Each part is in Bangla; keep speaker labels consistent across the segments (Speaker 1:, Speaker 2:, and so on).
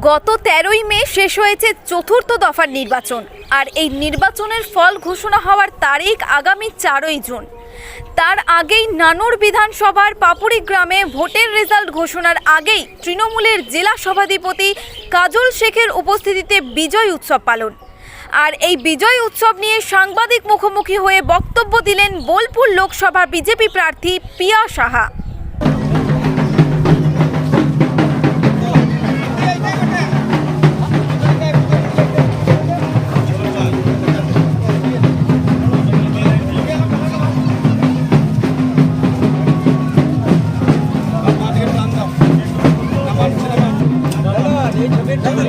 Speaker 1: গত তেরোই মে শেষ হয়েছে চতুর্থ দফার নির্বাচন আর এই নির্বাচনের ফল ঘোষণা হওয়ার তারিখ আগামী চারই জুন। তার আগেই নানুর বিধানসভার পাপুরি গ্রামে ভোটের রেজাল্ট ঘোষণার আগেই তৃণমূলের জেলা সভাধিপতি কাজল শেখের উপস্থিতিতে বিজয় উৎসব পালন। আর এই বিজয় উৎসব নিয়ে সাংবাদিক মুখোমুখি হয়ে বক্তব্য দিলেন বোলপুর লোকসভা বিজেপি প্রার্থী পিয়া সাহা। Thank you.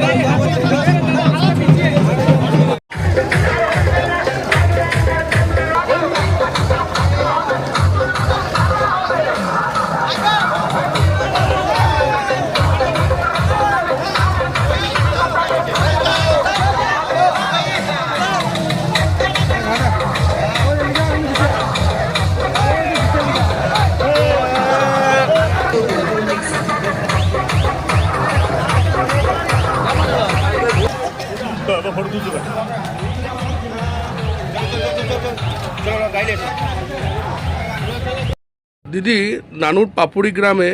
Speaker 2: দিদি নানুর পাপুরি গ্রামে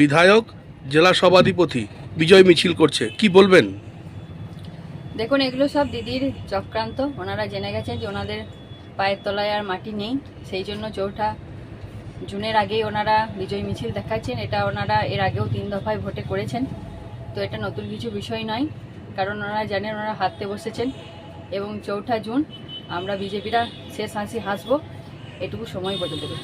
Speaker 2: বিধায়ক জেলা সভাধিপতি বিজয় মিছিল করছে। কি বলবেন?
Speaker 3: দেখুন এগুলো সব দিদির চক্রান্ত। ওনারা জেনে গেছেন যে ওনাদের পায়ের তলায় আর মাটি নেই। সেই জন্য চৌঠা জুনের আগেই ওনারা বিজয় মিছিল দেখাচ্ছেন। এটা ওনারা এর আগেও তিন দফায় ভোটে করেছেন। তো এটা নতুন কিছু বিষয় নয়। কারণ ওনারা জানেন ওনারা হাঁটতে বসেছেন এবং চৌঠা জুন আমরা বিজেপিরা শেষ হাসি হাসবো। এটুকু সময় বদলে দেবে